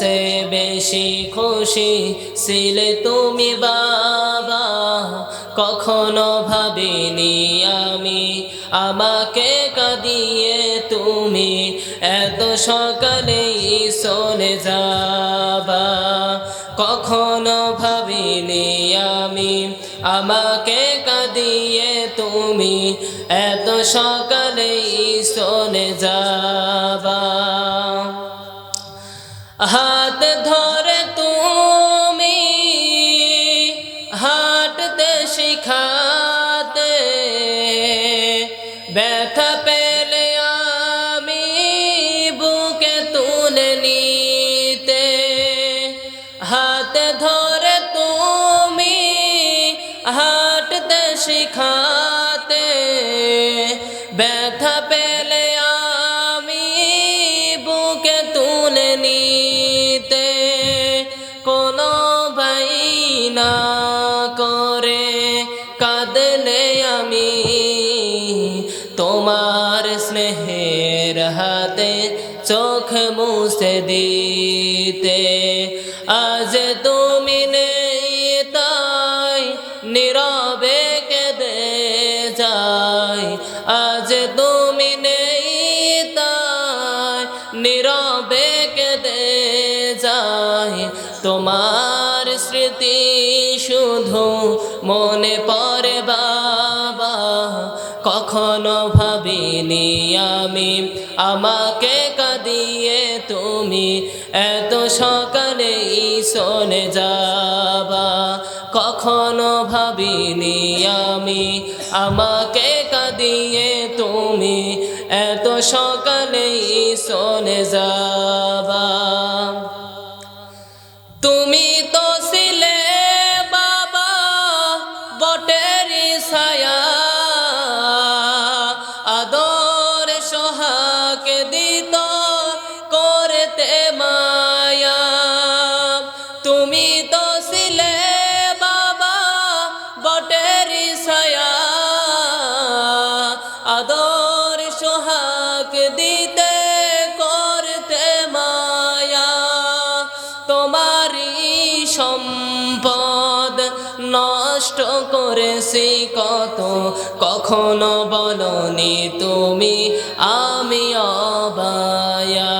সবসে বেশি খুশি ছিলে তুমি বাবা। কখনো ভাবিনি আমি আমাকে কাঁদিয়ে তুমি। এত সকালেই চলে যাবা। কখনো ভাবিনি আমি আমাকে কাঁদিয়ে তুমি। এত সকালেই চলে যাবা। হাত শিখাতে ব্যথা পেলে আমি বুকে তুলে নিতে। কোনো ভাই না করে কাঁদলে আমি তোমার স্নেহের হাতে চোখ মুছে দিতে। মনে পড়ে বাবা, কখনো ভাবিনি আমি। আমাকে কাঁদিয়ে তুমি এত সকালেই চলে যাবা, কখনো ভাবিনি আমি। আমাকে কাঁদিয়ে তুমি এত সকালেই চলে যাবা। তোমারই সম্পদ নষ্ট করেছি কত কখনো বলনি তুমি আমি অবায়া।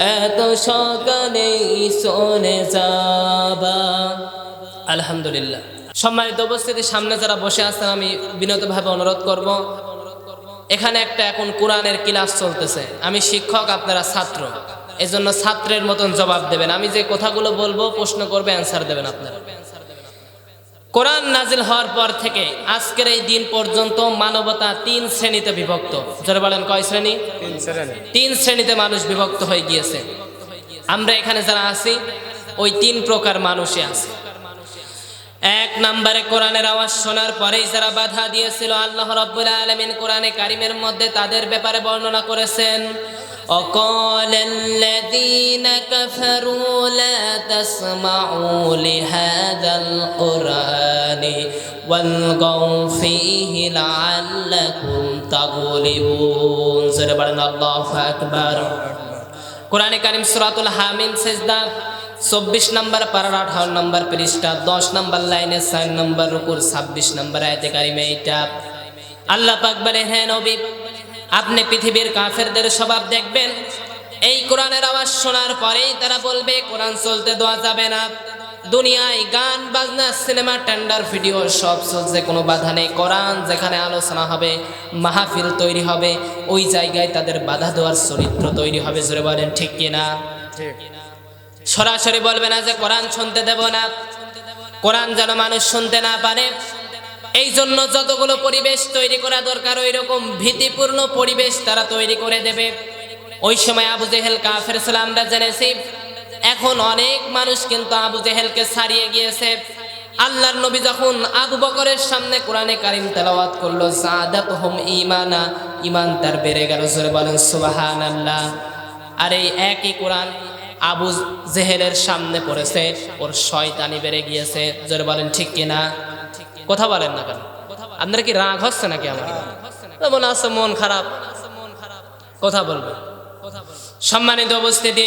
এত সকালেই সনে যাবা। আলহামদুলিল্লাহ। সম্মানিত উপস্থিতির সামনে যারা বসে আছেন, আমি বিনতভাবে অনুরোধ করব, এখানে একটা এখন কোরআনের ক্লাস চলতেছে। আমি শিক্ষক, আপনারা ছাত্র। এজন্য ছাত্রের মতন জবাব দেবেন। আমি যে কথাগুলো বলব, প্রশ্ন করবে, অ্যান্সার দেবেন আপনারা। কোরআন নাজিল হওয়ার পর থেকে আজকের এই দিন পর্যন্ত মানবতা তিন শ্রেণীতে বিভক্ত। যারা বলেন কয় শ্রেণি? তিন শ্রেণীতে মানুষ বিভক্ত হয়ে গিয়েছে। আমরা এখানে যারা আছি ওই তিন প্রকার মানুষে আছে। এক নম্বরে কোরআনের আওয়াজ শোনার পরেই যারা বাধা দিয়েছিল আল্লাহ রব্বুল আলমিন কোরআনে কারিমের মধ্যে তাদের ব্যাপারে বর্ণনা করেছেন وقال الذين كفروا لا تسمعوا لهذا القرآن والغوا فيه لعلكم تغلبون سورة الله أكبر কোরআনে কারিম সুরাতুল হামিম সেজদা চব্বিশ নম্বর পারার আঠারো নম্বর পৃষ্ঠা, দশ নম্বর লাইনে চার নম্বর রুকুর ছাব্বিশ নম্বর আয়তে কারিমে এইটা। আল্লাহ পাক বলে হ্যাঁ নবী, আপনি পৃথিবীর কাফেরদের স্বভাব দেখবেন। এই কোরআনের আওয়াজ শোনার পরেই তারা বলবে, কোরআন চলতে দেওয়া যাবে না। দুনিয়ায় গান, বাজনা, সিনেমা, টেন্ডার, ভিডিও সব চলছে, কোনো বাধা নেই। কোরআন যেখানে আলোচনা হবে, মাহফিল তৈরি হবে, ওই জায়গায় তাদের বাধা দেওয়ার চরিত্র তৈরি হবে। জোরে বলেন, ঠিক কিনা? সরাসরি বলবে না যে কোরআন শুনতে দেব না। কোরআন যেন মানুষ শুনতে না পারে। এই জন্য যতগুলো পরিবেশ তৈরি করা দরকার ওই রকম ভীতিপূর্ণ পরিবেশ তারা তৈরি করে দেবে। ওই সময় আবু জেহেল কাফের ছিল, আমরা জেনেছি। এখন অনেক মানুষ কিন্তু আবু জেহেলকে ছাড়িয়ে গিয়েছে। আল্লাহর নবী যখন আবু বকরের সামনে কোরআনে কারিম তেলাওয়াত করল সাদাত হোম ইমানা ইমান তার বেড়ে গেল। জোরে বলেন সুবাহান আল্লাহ আর এই একই কোরআন আবু জেহেলের সামনে পড়েছে, ওর শয়তানি বেড়ে গিয়েছে। জোরে বলেন, ঠিক কিনা কথা বলেন না কেন? আপনার কি রাগ হচ্ছে নাকি আমার মনে আছে মন খারাপ। কথা বলবে। সম্মানিত উপস্থিতি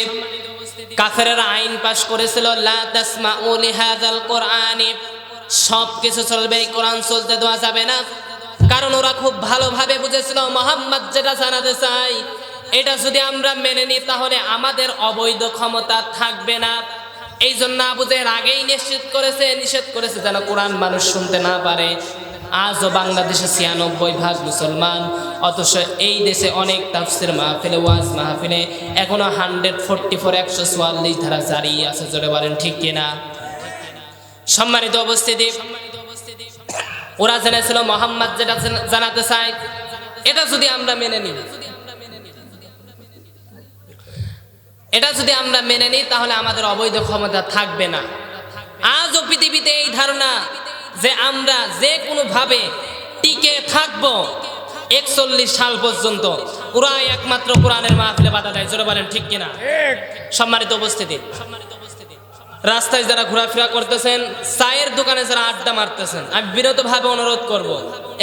কাফের আইন পাশ করেছিল সব কিছু চলবে, এই কোরআন চলতে দেওয়া যাবে না। কারণ ওরা খুব ভালোভাবে বুঝেছিল, মোহাম্মদ যেটা জানাতে চাই এটা যদি আমরা মেনে নিই, তাহলে আমাদের অবৈধ ক্ষমতা থাকবে না। এই জন্য আবু জেহেল আগেই নিশ্চিত করেছে, নিষেধ করেছে যেন কোরআন মানুষ শুনতে না পারে। আজও বাংলাদেশে ছিয়ানব্বই ভাগ মুসলমান, অথচ এই দেশে অনেক তাফসির মাহফিলে, ওয়াজ মাহফিলে এখনও হান্ড্রেড ফোরটি ফোর, একশো চুয়াল্লিশ ধারা জারি আছে, জোরে বলেন ঠিক কিনা? সম্মানিত উপস্থিতি, ওরা জেনেছিল মোহাম্মদ যেটা জানাতে চায়, এটা যদি আমরা মেনে নিই। এটা যদি আমরা মেনে নিই তাহলে আমাদের অবৈধ ক্ষমতা থাকবে না। আজও পৃথিবীতে এই ধারণা যে আমরা যে কোনোভাবে টিকে থাকব একচল্লিশ সাল পর্যন্ত। ওরাই একমাত্র কোরআনের মাহফিলে বাধা দেয়। জোরে বলেন ঠিক কিনা? সম্মানিত উপস্থিতি। রাস্তায় যারা ঘোরাফেরা করতেছেন চায়ের দোকানে যারা আড্ডা মারতেছেন আমি বিরতভাবে অনুরোধ করব।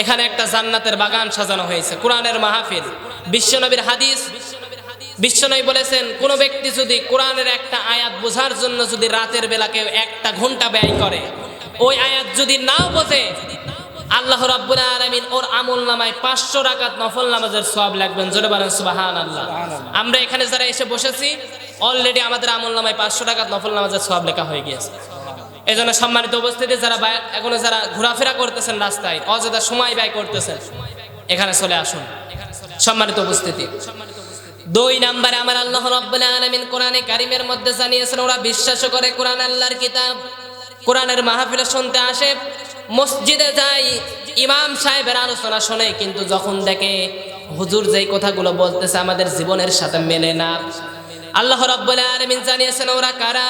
এখানে একটা জান্নাতের বাগান সাজানো হয়েছে। কোরআনের মাহফিল বিশ্বনবীর হাদিস বিশ্বনবী বলেছেন, কোনো ব্যক্তি যদি কোরআনের একটা আয়াত বোঝার জন্য যদি রাতের বেলাকে একটা ঘণ্টা ব্যয় করে, ওই আয়াত যদি নাও বোঝে, আল্লাহ রাব্বুল আলামিন ওর আমল নামায় পাঁচশো রাকাত নফল নামাজের সব লাগবেন। জোরে বলেন সুবাহান আল্লাহ আমরা এখানে যারা এসে বসেছি অলরেডি আমাদের আমল নামায় পাঁচশো টাকাত নফল নামাজের সব লেখা হয়ে গিয়েছে। এই জন্য সম্মানিত উপস্থিতি, যারা এখনও যারা ঘোরাফেরা করতেছেন রাস্তায়, অযথা সময় ব্যয় করতেছেন, এখানে চলে আসুন। সম্মানিত উপস্থিতি দুই নম্বরে আমার আল্লাহ রব্বুল আলামিন কোরআনে কারিমের মধ্যে জানিয়েছেন ওরা বিশ্বাস করে কোরআন আল্লাহর কিতাব কোরআনের মাহফিলে শুনতে আসে মসজিদে যায় ইমাম সাহেবের আলোচনা শোনে কিন্তু যখন দেখে হুজুর যেই কথাগুলো বলতেছে আমাদের জীবনের সাথে মেলে না আল্লাহ রব্বুল আলামিন জানিয়েছেন ওরা কারা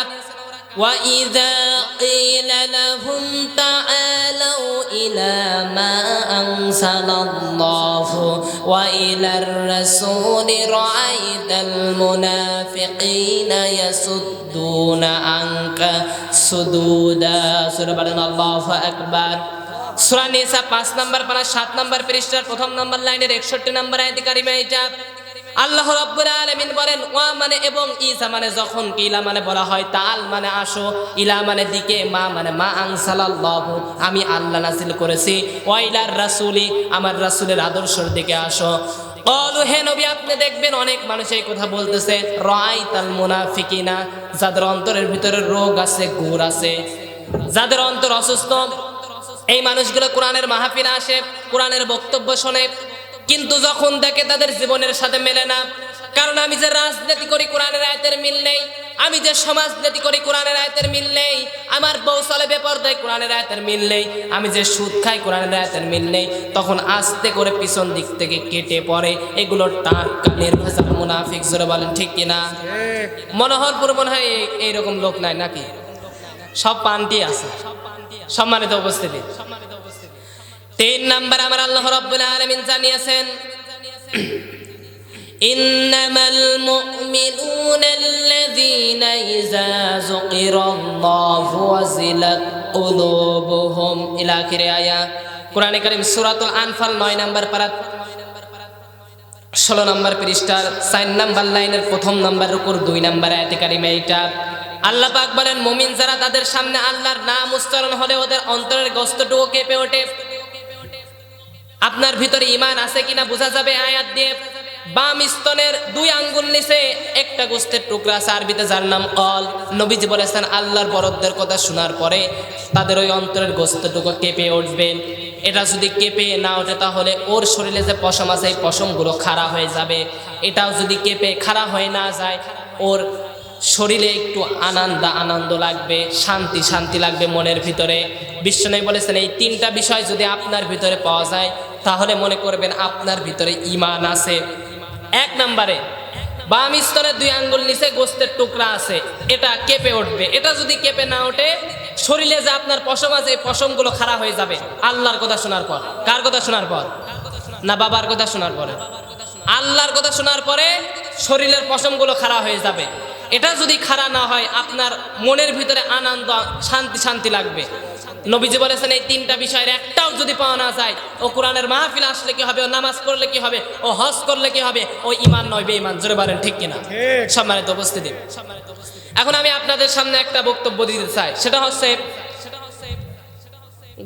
وإذا قيل لهم تعالوا إلى ما أنزل الله وإلى الرسول رأيت المنافقين يصدون عنك سدودا سورة الله أكبر সুরা নিসা পাঁচ নম্বর পারা সাত নম্বর পৃষ্ঠার প্রথম নম্বর লাইনের একষট্টি নম্বর আয়তিকারী এটা আল্লাহ রাব্বুল আলামিন বলেন, ওয়া মানে এবং ইসা মানে যখন ইলা মানে বলা হয় তাল মানে আসো, ইলা মানে দিকে, মা মানে মা আনসালাল্লাহু, আমি আল্লাহ নাজিল করেছি ওয়াইলার রাসূলি, আমার রাসূলের আদর্শের দিকে আসো। অলু হে নবী, আপনি দেখবেন অনেক মানুষ এই কথা বলতেছে রাইতাল মুনাফিকিনা যাদের অন্তরের ভিতরে রোগ আছে গুড় আছে, যাদের অন্তর অসুস্থ, এই মানুষগুলো কোরআনের মাহফিলে আসে, কোরআনের বক্তব্য শোনে কিন্তু যখন দেখে তাদের জীবনের সাথে মেলে না, কারণ আমি যে রাজনীতি করি কোরআনের আয়তের মিল নেই, আমি যে সমাজনীতি করি কোরআনের আয়তের মিল নেই, আমার বউ চলে বেপরদায় কোরআনের আয়তের মিল নেই, আমি যে সুদ খাই কোরআনের আয়তের মিল নেই, তখন আস্তে করে পিছন দিক থেকে কেটে পড়ে, এগুলো টাক কানের মুনাফিক, জোরে বলেন, ঠিক কিনা মনোহরপুর মনে হয় এইরকম লোক নাই নাকি? সব পান্টি আছে, সম্মানিত উপস্থিতি। তিন নাম্বার আমার আল্লাহ রাব্বুল আলামিন জানিয়েছেন إنما المؤمنون الذين إذا ذكر الله وزلت قلوبهم إلى آخر آية কোরআনে কারিম সূরাতুল আনফাল নয় নাম্বার পারাত ষোলো নম্বর পৃষ্ঠার চার নাম্বার লাইনের প্রথম নাম্বার রুকুর দুই নাম্বার আয়াতে কারিমে এইটা আল্লাহ পাক বলেন মুমিন যারা তাদের সামনে আল্লাহর নাম উচ্চারণ হলে ওদের অন্তরের গস্তটুকু কেঁপে ওঠে আপনার ভিতরে ইমান আছে কিনা বোঝা যাবে আয়াত দিয়ে। বাম স্তনের দুই আঙ্গুল নিচে একটা গোস্তের টুকরা আছে, আরবিতে যার নাম অল। নবীজি বলেছেন, আল্লাহর বরদদের কথা শোনার পরে তাদের ওই অন্তরের গোস্তটুকু কেঁপে উঠবেন এটা যদি কেঁপে না ওঠে, তাহলে ওর শরীরে যে পশম আছে, এই পশমগুলো খাড়া হয়ে যাবে। এটাও যদি কেঁপে খাড়া হয়ে না যায়, ওর শরীরে একটু আনন্দ আনন্দ লাগবে, শান্তি শান্তি লাগবে মনের ভিতরে। বিশ্বনবী বলেছেন, এই তিনটা বিষয় যদি আপনার ভিতরে পাওয়া যায় তাহলে মনে করবেন আপনার ভিতরে ইমান আছে। এক নম্বরে, বাম স্তরের দুই আঙ্গুল নিচে গোস্তের টুকরা আছে। এটা কেঁপে উঠবে। এটা যদি কেঁপে না ওঠে, শরীরে যে আপনার পশম আছে, এই পশমগুলো খারাপ হয়ে যাবে। আল্লাহর কথা শোনার পর। কার কথা শোনার পর? না, বাবার কথা শোনার পরে। আল্লাহর কথা শোনার পরে শরীরের পশমগুলো খারাপ হয়ে যাবে। এটা যদি খারাপ না হয় আপনার মনের ভিতরে আনন্দ শান্তি শান্তি লাগবে। নবীজি বলেছেন এই তিনটা বিষয়ের একটাও যদি পাওয়া না যায় ও কোরআনের মাহফিল আসলে কি হবে ও নামাজ পড়লে কি হবে ও হজ করলে কি হবে ও ইমান নয় বেঈমান জোরে বলেন ঠিক কিনা? সম্মানিত উপস্থিতি। এখন আমি আপনাদের সামনে একটা বক্তব্য দিতে চাই সেটা হচ্ছে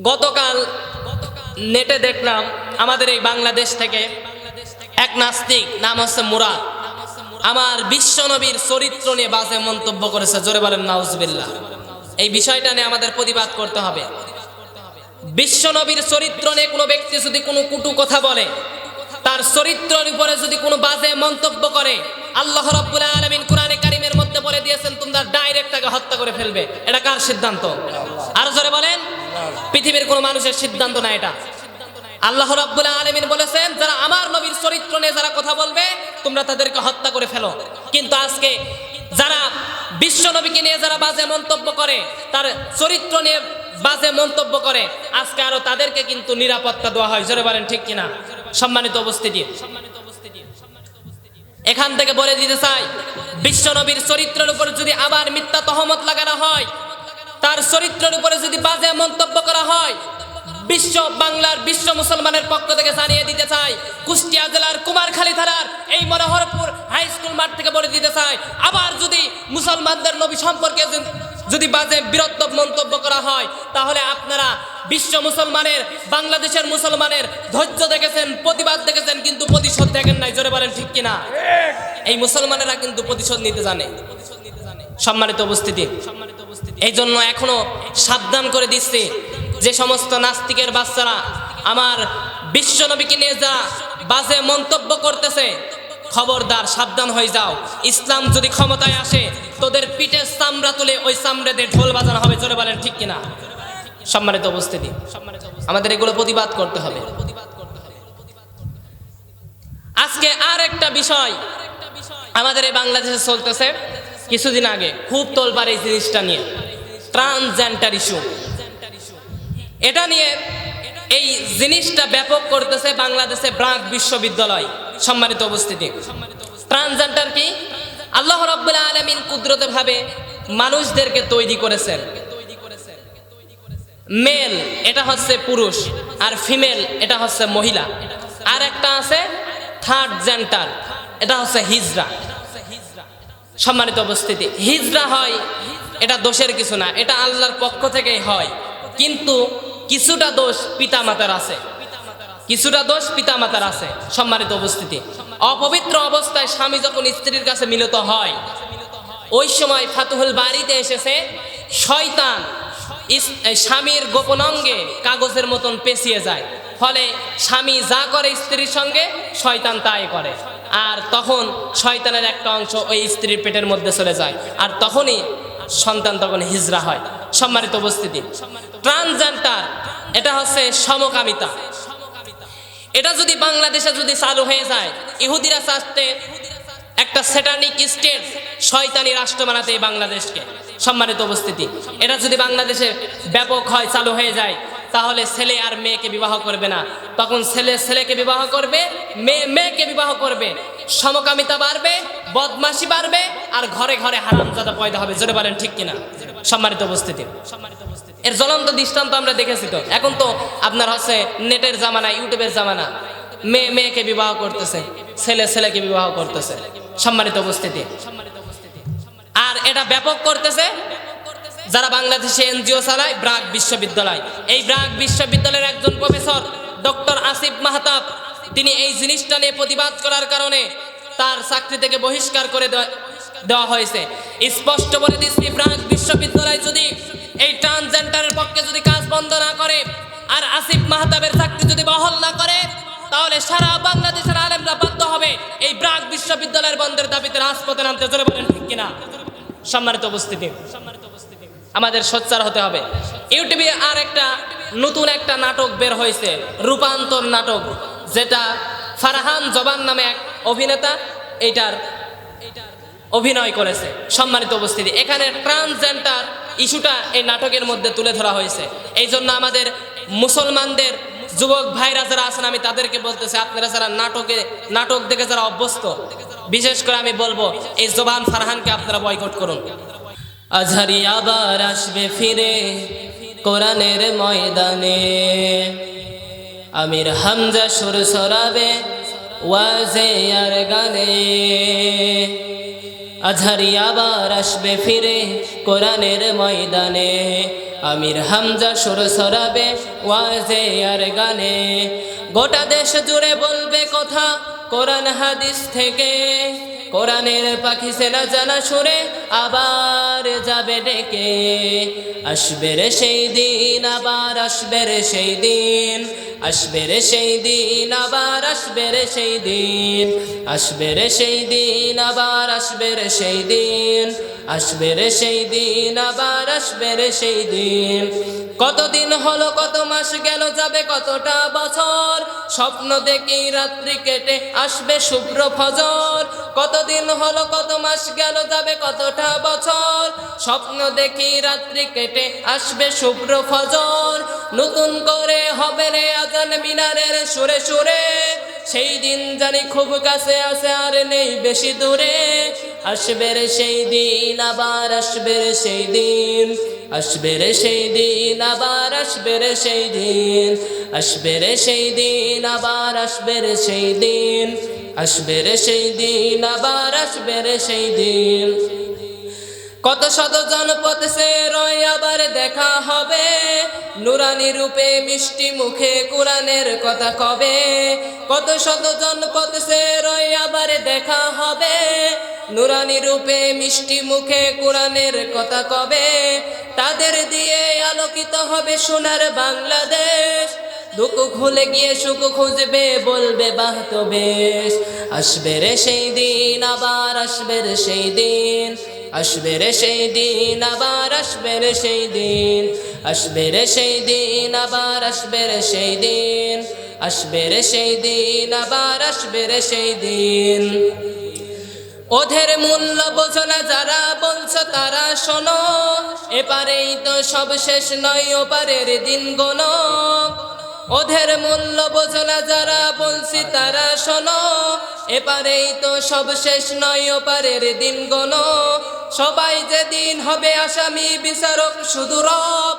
গতকাল নেটে দেখলাম আমাদের এই বাংলাদেশ থেকে এক নাস্তিক নাম হচ্ছে মুরাদ। আমার বিশ্বনবীর চরিত্র নিয়ে বাজে মন্তব্য করেছে। জোরে বলেন, নাউজবিল্লাহ। এই বিষয়টা নিয়ে আমাদের প্রতিবাদ করতে হবে। বিশ্বনবীর চরিত্র নিয়ে কোনো ব্যক্তি যদি কোনো কুটু কথা বলে, তার চরিত্রের উপরে যদি কোনো বাজে মন্তব্য করে, আল্লাহ রাব্বুল আলামিন কোরআনে কারিমের মধ্যে বলে দিয়েছেন, তোমরা ডাইরেক্ট তাকে হত্যা করে ফেলবে। এটা কার সিদ্ধান্ত? আর জোরে বলেন, পৃথিবীর কোনো মানুষের সিদ্ধান্ত না এটা। আল্লাহ রাব্বুল আলামিন বলেছেন, যারা আমার নবীর চরিত্র নিয়ে যারা কথা বলবে তোমরা তাদেরকে হত্যা করে ফেলো। কিন্তু আজকে যারা বিশ্ব নবীকে নিয়ে যারা বাজে মন্তব্য করে, তার চরিত্র নিয়ে বাজে মন্তব্য করে, আজকে আরও তাদেরকে কিন্তু নিরাপত্তা দেওয়া হয়। জোরে বলেন, ঠিক কিনা? সম্মানিত উপস্থিতি। এখান থেকে বলে দিতে চাই, বিশ্ব নবীর চরিত্রের উপর যদি আবার মিথ্যা তহমত লাগানো হয়, তার চরিত্রের উপরে যদি বাজে মন্তব্য করা হয় বিশ্ব বাংলার বিশ্ব মুসলমানের পক্ষ থেকে জানিয়ে দিতে চাই, কুষ্টিয়া জেলার কুমারখালী থানার এই মনোহরপুর হাই স্কুল মাঠ থেকে বলে দিতে চাই, আবার যদি মুসলমানদের নবী সম্পর্কে যদি- বাজে বিরত্ব মন্তব্য করা হয়, তাহলে আপনারা বিশ্ব মুসলমানের, বাংলাদেশের মুসলমানের ধৈর্য দেখেছেন, প্রতিবাদ দেখেছেন, কিন্তু প্রতিশোধ দেখেন নাই, জোরে বলেন ঠিক কিনা? এই মুসলমানেরা কিন্তু প্রতিশোধ নিতে জানে। সম্মানিত উপস্থিতি, এই জন্য এখনও সাবধান করে দিচ্ছি। যে সমস্ত নাস্তিকের বাচ্চারা আমার বিশ্ব নবীকে নিয়ে যা বাজে মন্তব্য করতেছে, খবরদার, সাবধান হয়ে যাও। ইসলাম যদি ক্ষমতায় আসে, তোদের পিঠের চামড়া তুলে ওই চামড়াদের ঢোল বাজানো হবে, জোরে বলেন ঠিক কিনা? সম্মানিত উপস্থিতি, আমাদের এগুলো প্রতিবাদ করতে হবে। আজকে আর একটা বিষয় আমাদের এই বাংলাদেশে চলতেছে। কিছুদিন আগে খুব তোলবার এই জিনিসটা নিয়ে ট্রান্সজেন্ডার ইস্যু এটা নিয়ে এই জিনিসটা ব্যাপক করতেছে বাংলাদেশে ব্রাক বিশ্ববিদ্যালয় সম্মানিত উপস্থিতি। ট্রান্সজেন্ডার কি? আল্লাহ রাব্বুল আলামিন কুদরতে ভাবে মানুষদেরকে তৈরি করেছেন। মেল, এটা হচ্ছে পুরুষ, আর ফিমেল, এটা হচ্ছে মহিলা। আর একটা আছে থার্ড জেন্টার এটা হচ্ছে হিজরা। সম্মানিত উপস্থিতি, হিজরা হয়, এটা দোষের কিছু না, এটা আল্লাহর পক্ষ থেকেই হয়। কিন্তু কিছুটা দোষ পিতামাতার আছে। কিছুটা দোষ পিতামাতার আছে সম্মানিত উপস্থিতি। অপবিত্র অবস্থায় স্বামী যখন স্ত্রীর কাছে মিলিত হয়, ওই সময় ফাতুহুল বাড়িতে এসেছে, শয়তান স্বামীর গোপন অঙ্গে কাগজের মতন পেঁচিয়ে যায়। ফলে স্বামী যা করে স্ত্রীর সঙ্গে, শয়তান তাই করে। আর তখন শয়তানের একটা অংশ ওই স্ত্রীর পেটের মধ্যে চলে যায়। আর তখনই সন্তান তখন হিজরা হয়। সম্মানিত উপস্থিতি। ট্রান্সজেন্ডার এটা হচ্ছে সমকামিতা। এটা যদি বাংলাদেশে যদি চালু হয়ে যায়, ইহুদিরা চাচ্ছে একটা সেটানিক স্টেট শয়তানি রাষ্ট্র বানাতে বাংলাদেশকে। সম্মানিত উপস্থিতি। এটা যদি বাংলাদেশে ব্যাপক হয়, চালু হয়ে যায় তাহলে ছেলে আর মেয়েকে বিবাহ করবে না। তখন ছেলে, ছেলেকে বিবাহ করবে, মেয়ে, মেয়েকে বিবাহ করবে। সমকামিতা বাড়বে, বদমাশি বাড়বে, আর ঘরে ঘরে হারামজাদা পয়দা হবে। জোরে বলেন ঠিক কিনা? সম্মানিত উপস্থিতি। এর জ্বলন্ত দৃষ্টান্ত আমরা দেখেছি তো। এখন তো আপনার হচ্ছে নেটের জামানা, ইউটিউবের জামানা। মেয়ে, মেয়েকে বিবাহ করতেছে, ছেলে, ছেলেকে বিবাহ করতেছে। সম্মানিত উপস্থিতি। আর এটা ব্যাপক করতেছে যারা বাংলাদেশে এনজিও চালায়, ব্রাক বিশ্ববিদ্যালয়। এই ব্রাক বিশ্ববিদ্যালয়ের একজন প্রফেসর, ডক্টর আসিফ মাহতাব, তিনি এই জিনিসটা নিয়ে প্রতিবাদ করার কারণে তার চাকরি থেকে বহিষ্কার করে দেওয়া- হয়েছে। স্পষ্ট বলে দিচ্ছি, ব্রাক বিশ্ববিদ্যালয় যদি এই ট্রান্সজেন্ডারের পক্ষে যদি কাজ বন্ধ না করে, আর আসিফ মাহতাবের চাকরি যদি বহল না করে, তাহলে সারা বাংলাদেশের আলেমরা বাধ্য হবে এই ব্রাক বিশ্ববিদ্যালয়ের বন্ধের দাবিতে রাজপথে নামতে। জোরে বলেন ঠিক কিনা? সম্মানিত উপস্থিতি। আমাদের সোচ্চার হতে হবে। ইউটিউবে আর একটা নতুন একটা নাটক বের হয়েছে, রূপান্তর নাটক, যেটা ফারহান জবান নামে এক অভিনেতা এইটার অভিনয় করেছে, সম্মানিত উপস্থিতি। এখানে ট্রান্সজেন্ডার ইস্যুটা এই নাটকের মধ্যে তুলে ধরা হয়েছে। এই জন্য আমাদের মুসলমানদের, যুবক ভাইরা যারা আছেন, আমি তাদেরকে বলতেছি, আপনারা যারা নাটকে, নাটক দেখে যারা অভ্যস্ত, বিশেষ করে আমি বলব, এই জবান ফারহানকে আপনারা বয়কট করুন। আজহারি আবার আসবে ফিরে কোরআনের ময়দানে। আমির হামজা সুর সরাবে ওয়াজে আর গানে। আজহারি আবার আসবে ফিরে কোরআনের ময়দানে। আমির হামজা সুর সরাবে ওয়াজে আর গানে। গোটা দেশ জুড়ে বলবে কথা কোরআন হাদিস থেকে। কোরআনের পাখি সেনা জানা সুরে আবার যাবে ডেকে। আসবে রে সেই দিন, আবার আসবে রে সেই দিন। আসবে রে সেই দিন, আবার আসবে রে সেই দিন। আসবে রে সেই দিন, আবার আসবে রে সেই দিন। আসবে রে সেই দিন, আবার আসবে রে সেই দিন। কতদিন হলো, কত মাস গেল, যাবে কতটা বছর? স্বপ্ন দেখি রাত্রি কেটে আসবে শুভ্র ফজর। কতদিন হলো, কত মাস গেল, যাবে কতটা বছর? স্বপ্ন দেখি রাত্রি কেটে আসবে শুভ্র ফজর। নতুন করে হবে রে আজান মিনারের সুরে সুরে, সেই দিন জানি খুব কাছে আছে আর নেই বেশি দূরে। আসবে রে সেই দিন, আবার আসবে রে সেই দিন, আসবে রে সেই দিন, আবার আসবে সেই দিন, আসবে রে সেই দিন, আবার আসবে রে সেই দিন, আসবে রে সেই দিন, আবার আসবে সেই দিন। কত শত জনপদ সে রয় আবার দেখা হবে। নুরানি রূপে মিষ্টি মুখে কোরআনের কথা কবে। কত শত জনপদ সে রয় আবার দেখা হবে। নুরানি রূপে মিষ্টি মুখে কোরআনের কথা কবে। তাদের দিয়ে আলোকিত হবে সোনার বাংলাদেশ। দুঃখ খুলে গিয়ে সুখ খুঁজবে, বলবে, বাহ তো বেশ। আসবে রে সেই দিন, আবার আসবে রে সেই দিন। আসবে রে সেই দিন, আবার আসবে রে সেই দিন। আসবে রে সেই দিন, আবার আসবে রে সেই দিন। আসবে রে সেই দিন, আবার আসবে রে সেই দিন। ওদের মূল্য বোঝো না যারা বলছো তারা শোনো। এপারেই তো সব শেষ নয়, ওপারের দিন গোনো। ওদের মূল্য বোঝো না যারা বলছি তারা শোনো। এপারেই তো সব শেষ নয়, ওপারের দিন গোনো। সবাই যেদিন হবে আসামি, বিচারক শুধু রব।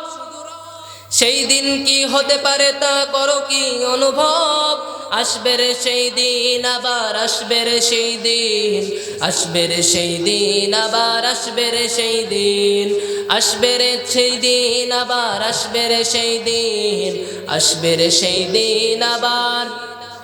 সেই দিন কি হতে পারে তা করো কি অনুভব? আসবে রে সেই দিন, আবার আসবে রে সেই দিন। আসবে রে সেই দিন, আবার আসবে রে সেই দিন। আসবে রে সেই দিন, আবার আসবে রে সেই দিন। আসবে রে সেই দিন, আবার